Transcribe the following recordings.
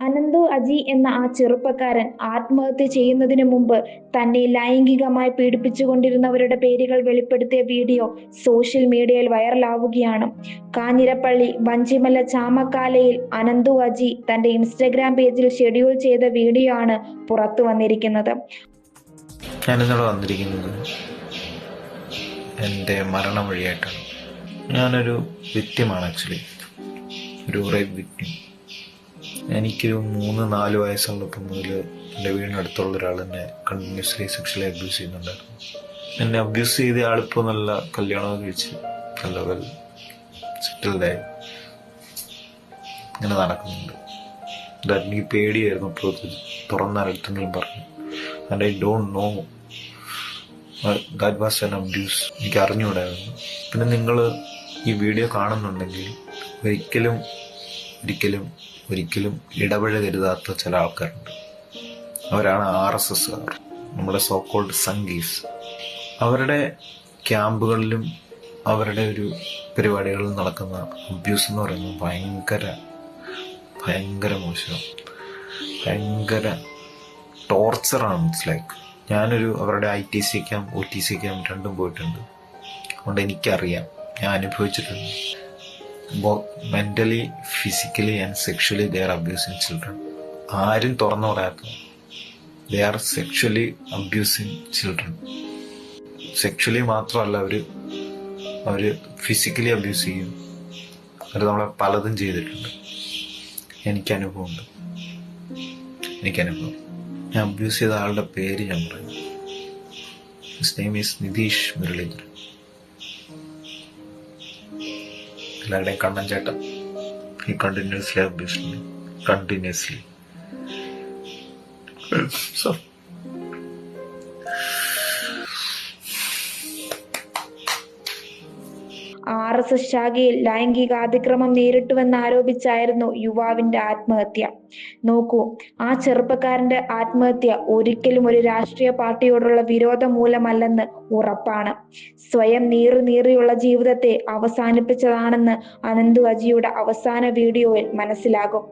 അനന്തു അജി എന്ന ആ ചെറുപ്പക്കാരൻ ആത്മഹത്യ ചെയ്യുന്നതിന് മുമ്പ് തന്നെ ലൈംഗികമായി പീഡിപ്പിച്ചുകൊണ്ടിരുന്നവരുടെ പേരുകൾ വെളിപ്പെടുത്തിയ വീഡിയോ സോഷ്യൽ മീഡിയയിൽ വൈറലാവുകയാണ്. കാഞ്ഞിരപ്പള്ളി വഞ്ചിമല ചാമക്കാലയിൽ അനന്തു അജി തന്റെ ഇൻസ്റ്റഗ്രാം പേജിൽ ഷെഡ്യൂൾ ചെയ്ത വീഡിയോ ആണ് പുറത്തു വന്നിരിക്കുന്നത്. എന്റെ മരണം വഴിയായിട്ടാണ്. ഞാനൊരു വിക്റ്റിമാണ് ആക്ച്വലി. ഒരു റേപ്പ് വിക്റ്റിം എനിക്കൊരു മൂന്ന് നാല് വയസ്സുള്ളപ്പോൾ മുതൽ എന്റെ വീടിനടുത്തുള്ള ഒരാൾ എന്നെ കണ്ടിന്യൂസ്ലി സെക്ഷലി അബ്യൂസ് ചെയ്യുന്നുണ്ടായിരുന്നു. എന്നെ അബ്യൂസ് ചെയ്ത ആളിപ്പോൾ നല്ല കല്യാണമൊക്കെ കഴിച്ച് നല്ല വെൽ സെറ്റിൽഡായി ഇങ്ങനെ നടക്കുന്നുണ്ട്. എനിക്ക് പേടിയായിരുന്നു അപ്പോൾ തുറന്ന അടുത്തെങ്കിലും പറഞ്ഞു. And I don't know that was an abuse എനിക്ക് അറിഞ്ഞുകൂടായിരുന്നു. പിന്നെ നിങ്ങൾ ഈ വീഡിയോ കാണുന്നുണ്ടെങ്കിൽ ഒരിക്കലും ഒരിക്കലും ഒരിക്കലും ഇടപഴകരുതാത്ത ചില ആൾക്കാരുണ്ട്. അവരാണ് ആർ എസ് എസ് നമ്മുടെ സോക്കോൾഡ് സംഗീസ്. അവരുടെ ക്യാമ്പുകളിലും അവരുടെ ഒരു പരിപാടികളിൽ നടക്കുന്ന അബ്യൂസ് എന്ന് പറയുന്നത് ഭയങ്കര ഭയങ്കര മോശം ഭയങ്കര ടോർച്ചറാണ് ഇറ്റ്സ് ലൈക്ക് ഞാനൊരു അവരുടെ I T C camp O T C camp രണ്ടും പോയിട്ടുണ്ട്. അതുകൊണ്ട് എനിക്കറിയാം ഞാൻ അനുഭവിച്ചിട്ടുണ്ട്. Mentally physically and sexually they are abusing children ആരും തുറന്നു പറയാത്ത they are sexually abusing children sexually മാത്രമല്ല അവർ അവർ ഫിസിക്കലി അബ്യൂസ് ചെയ്യും. അവർ നമ്മളെ പലതും ചെയ്തിട്ടുണ്ട്. എനിക്ക് അനുഭവമുണ്ട്. എനിക്ക് അനുഭവം. ഞാൻ അബ്യൂസ് ചെയ്ത ആളുടെ പേര് ഞാൻ പറയും. His name is Nitheesh Muralidharan എല്ലാവരുടെയും കണ്ണൻ ചേട്ടൻ ഈ continuously abuse continuously so R S S ശാഖയിൽ ലൈംഗിക അതിക്രമം നേരിട്ടുവെന്നാരോപിച്ചായിരുന്നു യുവാവിന്റെ ആത്മഹത്യ. നോക്കൂ ആ ചെറുപ്പക്കാരന്റെ ആത്മഹത്യ ഒരിക്കലും ഒരു രാഷ്ട്രീയ പാർട്ടിയോടുള്ള വിരോധം മൂലമല്ലെന്ന് ഉറപ്പാണ്. സ്വയം നീറി നീറിയുള്ള ജീവിതത്തെ അവസാനിപ്പിച്ചതാണെന്ന് അനന്തു അജിയുടെ അവസാന വീഡിയോയിൽ മനസ്സിലാകും.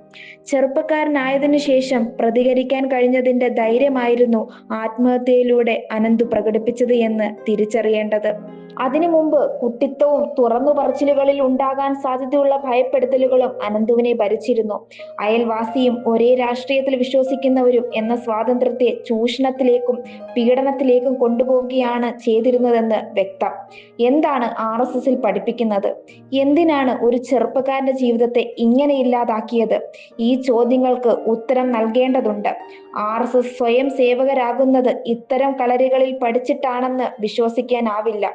ചെറുപ്പക്കാരനായതിനു ശേഷം പ്രതികരിക്കാൻ കഴിഞ്ഞതിന്റെ ധൈര്യമായിരുന്നു ആത്മഹത്യയിലൂടെ അനന്തു പ്രകടിപ്പിച്ചത് എന്ന് തിരിച്ചറിയേണ്ടത്. അതിനു മുമ്പ് കുട്ടിത്വവും തുറന്നു പറച്ചിലുകളിൽ ഉണ്ടാകാൻ സാധ്യതയുള്ള ഭയപ്പെടുത്തലുകളും അനന്തുവിനെ ഭരിച്ചിരുന്നു. അയൽവാസിയും ഒരേ രാഷ്ട്രീയത്തിൽ വിശ്വസിക്കുന്നവരും എന്ന സ്വാതന്ത്ര്യത്തെ ചൂഷണത്തിലേക്കും പീഡനത്തിലേക്കും കൊണ്ടുപോവുകയാണ് ചെയ്തിരുന്നതെന്ന് വ്യക്തം. എന്താണ് ആർ എസ് എസിൽ പഠിപ്പിക്കുന്നത്? എന്തിനാണ് ഒരു ചെറുപ്പക്കാരന്റെ ജീവിതത്തെ ഇങ്ങനെ ഇല്ലാതാക്കിയത്? ഈ ചോദ്യങ്ങൾക്ക് ഉത്തരം നൽകേണ്ടതുണ്ട്. ആർ എസ് എസ് സ്വയം സേവകരാകുന്നത് ഇത്തരം കളരികളിൽ പഠിച്ചിട്ടാണെന്ന് വിശ്വസിക്കാനാവില്ല.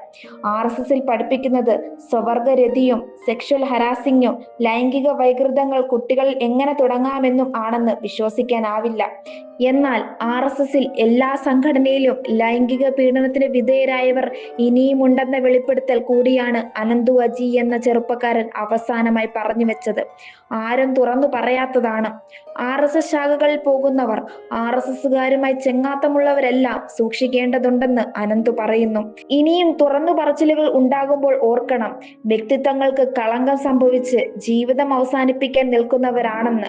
ആർ എസ് എസിൽ പഠിപ്പിക്കുന്നത് സ്വവർഗരതിയും സെക്ഷൽ ഹരാസിങ്ങും ലൈംഗിക വൈകൃതങ്ങൾ കുട്ടികളിൽ എങ്ങനെ തുടങ്ങാമെന്നും ആണെന്ന് വിശ്വസിക്കാനാവില്ല. എന്നാൽ ആർ എസ് എസിൽ എല്ലാ സംഘടനയിലും ലൈംഗിക പീഡനത്തിന് വിധേയരായവർ ഇനിയുമുണ്ടെന്ന വെളിപ്പെടുത്തൽ കൂടിയാണ് അനന്തു അജി എന്ന ചെറുപ്പക്കാരൻ അവസാനമായി പറഞ്ഞു വെച്ചത്. ആരും തുറന്നു പറയാത്തതാണ്. ആർ എസ് എസ് ശാഖകളിൽ പോകുന്നവർ ആർ എസ് എസുകാരുമായി ചെങ്ങാത്തമുള്ളവരെല്ലാം സൂക്ഷിക്കേണ്ടതുണ്ടെന്ന് അനന്തു പറയുന്നു. ഇനിയും തുറന്നു പറച്ചിലുകൾ ഉണ്ടാകുമ്പോൾ ഓർക്കണം. വ്യക്തിത്വങ്ങൾക്ക് കളങ്കം സംഭവിച്ച് ജീവിതം അവസാനിപ്പിക്കാൻ നിൽക്കുന്നവരാണെന്ന്.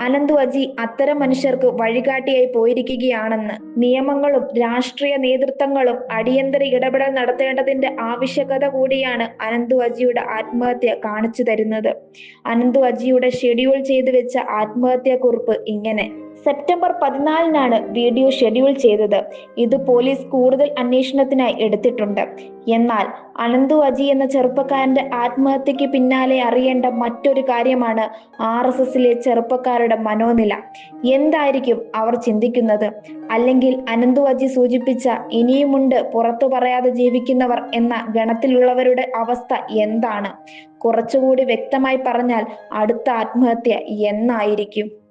അനന്തു അജി അത്തരം മനുഷ്യർക്ക് വഴികാട്ടിയായി പോയിരിക്കുകയാണെന്ന്. നിയമങ്ങളും രാഷ്ട്രീയ നേതൃത്വങ്ങളും അടിയന്തര ഇടപെടൽ നടത്തേണ്ടതിന്റെ ആവശ്യകത കൂടിയാണ് അനന്തു അജിയുടെ ആത്മഹത്യ കാണിച്ചു തരുന്നത്. അനന്തു അജിയുടെ ഷെഡ്യൂൾ ചെയ്തു വെച്ച ആത്മഹത്യാ കുറിപ്പ് ഇങ്ങനെ. സെപ്റ്റംബർ പതിനാലിനാണ് വീഡിയോ ഷെഡ്യൂൾ ചെയ്തത്. ഇത് പോലീസ് കൂടുതൽ അന്വേഷണത്തിനായി എടുത്തിട്ടുണ്ട്. എന്നാൽ അനന്തു അജി എന്ന ചെറുപ്പക്കാരന്റെ ആത്മഹത്യക്ക് പിന്നാലെ അറിയേണ്ട മറ്റൊരു കാര്യമാണ് ആർ എസ് എസിലെ ചെറുപ്പക്കാരുടെ മനോനില. എന്തായിരിക്കും അവർ ചിന്തിക്കുന്നത്? അല്ലെങ്കിൽ അനന്തു അജി സൂചിപ്പിച്ച ഇനിയുമുണ്ട് പുറത്തു പറയാതെ ജീവിക്കുന്നവർ എന്ന ഗണത്തിലുള്ളവരുടെ അവസ്ഥ എന്താണ്? കുറച്ചുകൂടി വ്യക്തമായി പറഞ്ഞാൽ അടുത്ത ആത്മഹത്യ എന്നായിരിക്കും.